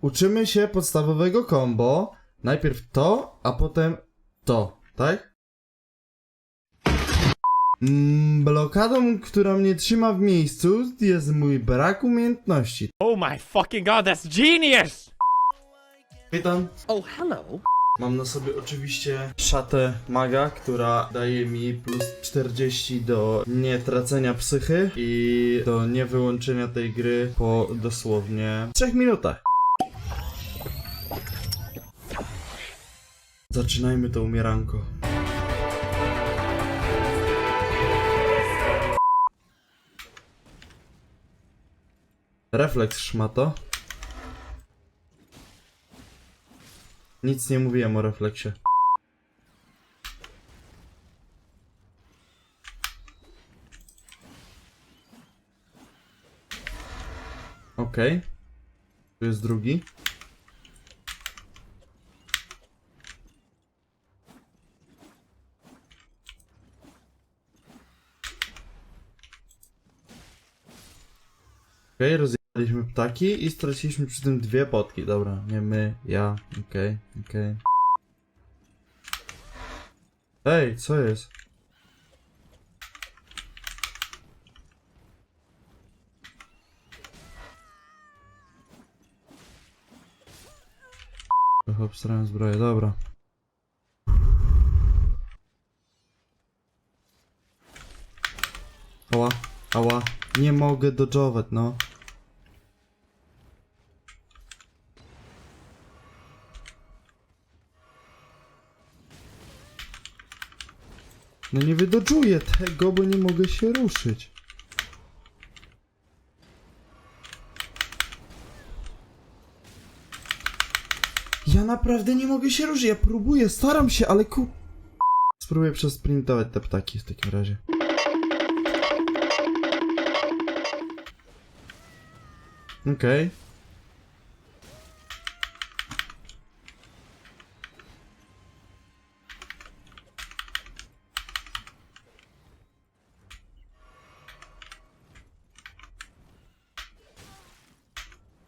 Uczymy się podstawowego combo. Najpierw to, a potem to, tak? Mm, blokadą, która mnie trzyma w miejscu, jest mój brak umiejętności. Oh my fucking god, that's genius! Witam. Oh, hello. Mam na sobie oczywiście szatę maga, która daje mi plus 40 do nietracenia psychy i do niewyłączenia tej gry po dosłownie 3 minutach. Zaczynajmy to umieranko. Refleks szmato. Nic nie mówiłem o refleksie. Okej. Tu jest drugi. Okej, rozjechaliśmy ptaki i straciliśmy przy tym dwie potki. Dobra, nie my, ja. Okej, okej. Ej, co jest? Trochę obstrałem zbroję, dobra. Ała, ała. Nie mogę dodżować, no. No nie wydodżuję tego, bo nie mogę się ruszyć. Ja naprawdę nie mogę się ruszyć. Ja próbuję, staram się, ale ku... Spróbuję przesprintować te ptaki w takim razie. Okej.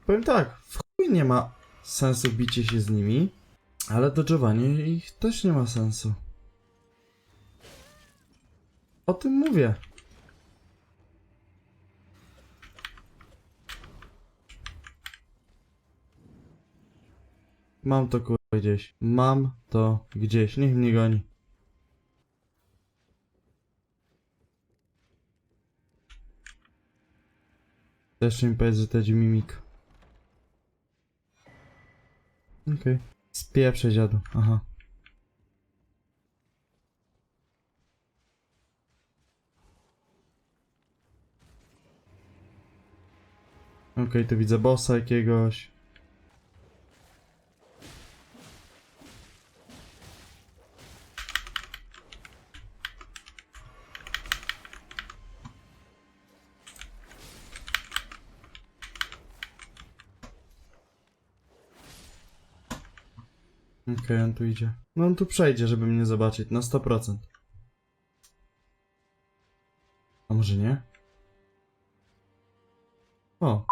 Powiem tak, w chuj nie ma sensu bicie się z nimi, ale dodżowanie ich też nie ma sensu. O tym mówię. Mam to kurwa gdzieś. Mam to gdzieś. Niech mnie goni. Też mi powiedz, że to mimik. Okej. Okay. Spieprzę dziadu. Aha. Okej, okay, tu widzę bossa jakiegoś. Okej, on tu idzie. No on tu przejdzie, żeby mnie zobaczyć, na 100%. A może nie? O.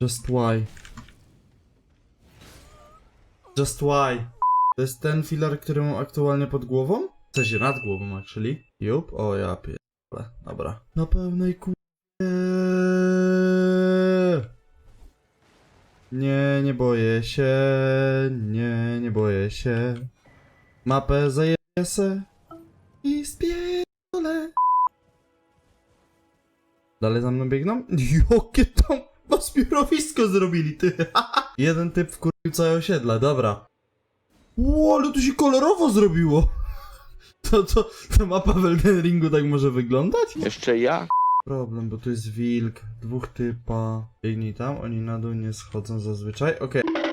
Just why? Just why? To jest ten filar, który mam aktualnie pod głową? W sensie nad głową, actually. Jup, o ja pierdolę. Dobra. Na pełnej ku... Nie, nie boję się. Nie, nie boję się. Mapę zajebię se i spierdolę. Dalej za mną biegną? Jakie tam zbiorowisko zrobili, ty. Jeden typ wkurwił całe osiedle, dobra. Ło, ale to się kolorowo zrobiło. To, to, to mapa w Elden Ringu tak może wyglądać? Jeszcze ja? Problem, bo tu jest wilk, dwóch typa. Biegnij tam, oni na dół nie schodzą zazwyczaj. Okej. Okay.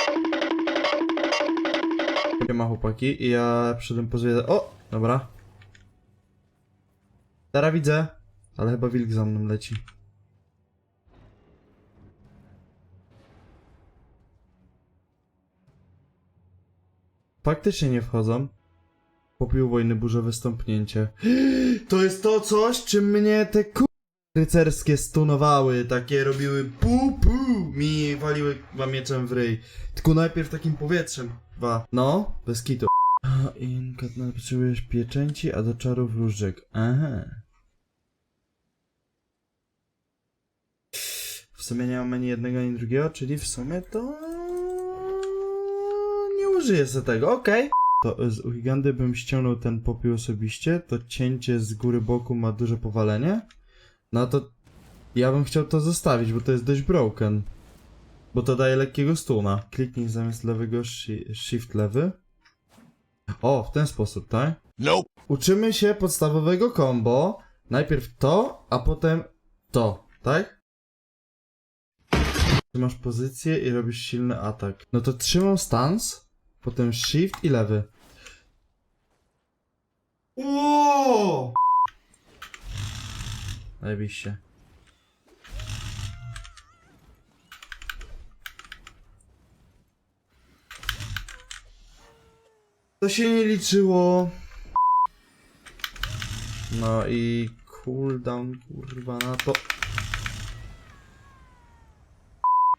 ma chłopaki i ja przyszedłem pozwiedzać. O! Dobra. Teraz widzę. Ale chyba wilk za mną leci. Faktycznie nie wchodzą. Popiół wojny, burzowe stąpnięcie. To jest to coś, czym mnie te ku... rycerskie stunowały, takie robiły pu pu mi waliły chyba mieczem w ryj. Tylko najpierw takim powietrzem. Dwa. No, bez kitu. A, Inkat, potrzebujesz pieczęci, a do czarów różdżek. Aha. W sumie nie mam ani jednego, ani drugiego, czyli w sumie to... Użyję sobie tego, okej. To z Ugandy bym ściągnął ten popiół osobiście, to cięcie z góry boku ma duże powalenie. No to ja bym chciał to zostawić, bo to jest dość broken. Bo to daje lekkiego stuna. Kliknij zamiast lewego shi- shift lewy. O, w ten sposób, tak? Nope. Uczymy się podstawowego combo. Najpierw to, a potem to, tak? Trzymasz pozycję i robisz silny atak. No to trzymam stance, potem shift i lewy. Wow! Zajebiście. To się nie liczyło. No i cooldown kurwa na to.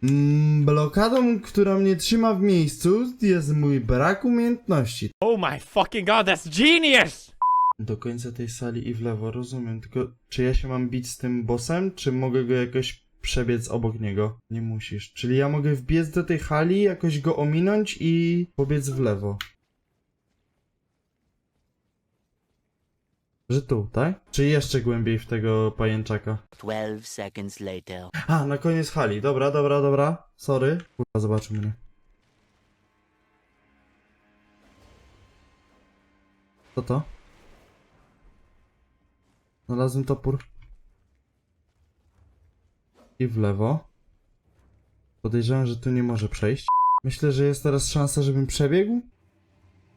Mm, blokadą, która mnie trzyma w miejscu jest mój brak umiejętności. Oh my fucking god, that's genius! Do końca tej sali i w lewo, rozumiem, tylko czy ja się mam bić z tym bossem, czy mogę go jakoś przebiec obok niego? Nie musisz. Czyli ja mogę wbiec do tej hali, jakoś go ominąć i pobiec w lewo. Że tu, tak? Czy jeszcze głębiej w tego pajęczaka? 12 seconds later. A, na koniec hali. Dobra, dobra, dobra. Sorry. Kurwa, zobaczył mnie. Co to? Znalazłem topór. I w lewo. Podejrzewam, że tu nie może przejść. Myślę, że jest teraz szansa, żebym przebiegł?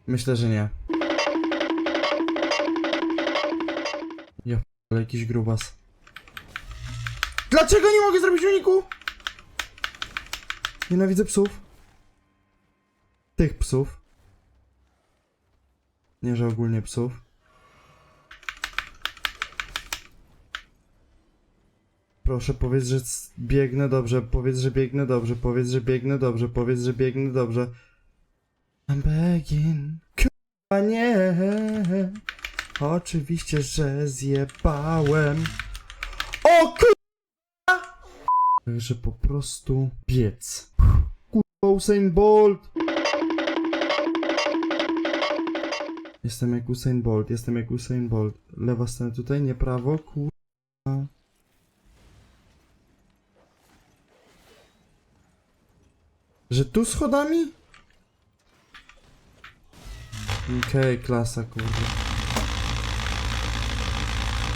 Myślę, że nie. Ale jakiś grubas. Dlaczego nie mogę zrobić uniku? Nienawidzę psów. Tych psów. Nie, że ogólnie psów. Proszę, powiedz, że biegnę dobrze, powiedz, że biegnę dobrze, powiedz, że biegnę dobrze, powiedz, że biegnę dobrze. I'm begging. Nie. Oczywiście, że zjebałem. O kur... Także po prostu biec. Kurwa Usain Bolt! Jestem jak Usain Bolt, jestem jak Usain Bolt. Lewa strona tutaj, nie prawo, kurwa. Że tu schodami? Okej, klasa, kurwa.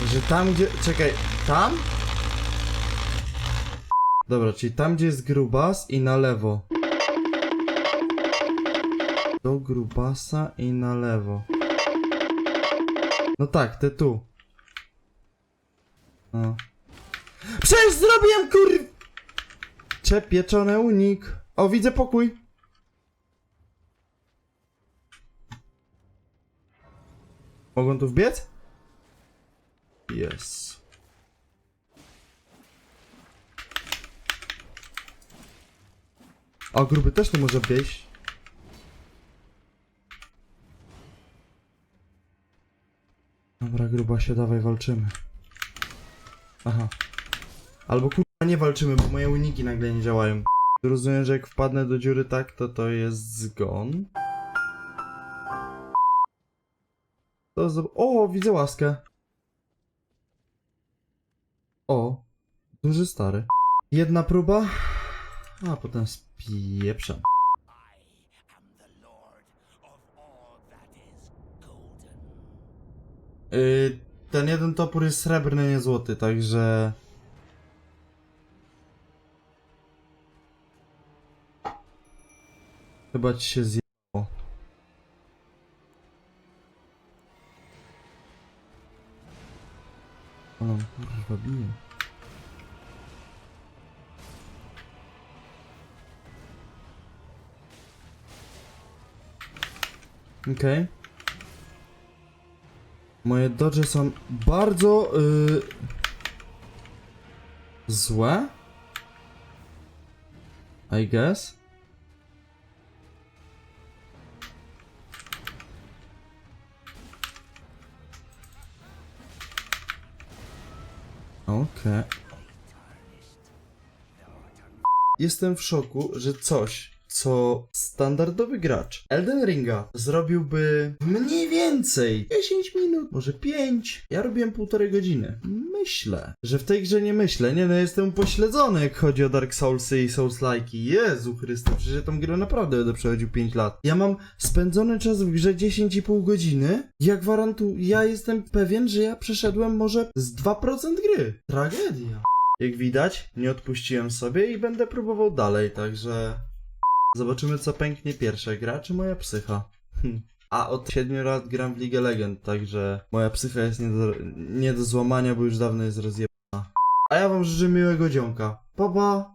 Że tam gdzie... Czekaj, tam? Dobra, czyli tam gdzie jest grubas i na lewo. Do grubasa i na lewo. No tak, te tu. No. Przecież zrobiłem kur... Czepieczony unik. O, widzę pokój. Mogą tu wbiec? Yes. A gruby też nie może wejść. Dobra, gruba się dawaj, walczymy. Aha. Albo kurwa nie walczymy, bo moje uniki nagle nie działają. Rozumiem, że jak wpadnę do dziury tak, to to jest zgon. To zob- o, widzę łaskę. O, duży stary. Jedna próba, a potem spieprzam. Yy, ten jeden topór jest srebrny, nie złoty, także... Chyba ci się zjebało. O, kurwa, bije. Okej. Moje dodże są bardzo yy... złe. I guess. Okej. Jestem w szoku, że coś, co standardowy gracz Elden Ringa zrobiłby mniej więcej 10 minut, może 5. Ja robiłem półtorej godziny. Myślę, że w tej grze nie myślę. Nie no, jestem pośledzony, jak chodzi o Dark Soulsy i Souls-like'i. Jezu Chryste, przecież ja tą grę naprawdę będę przechodził 5 lat. Ja mam spędzony czas w grze 10,5 godziny. Ja gwarantuję, ja jestem pewien, że ja przeszedłem może z 2% gry. Tragedia. Jak widać, nie odpuściłem sobie i będę próbował dalej, także zobaczymy co pęknie pierwsze, gra czy moja psycha. Hm. A od 7 lat gram w League of Legends, także moja psycha jest nie do, nie do złamania, bo już dawno jest rozjebana. A ja wam życzę miłego dzionka. Pa pa!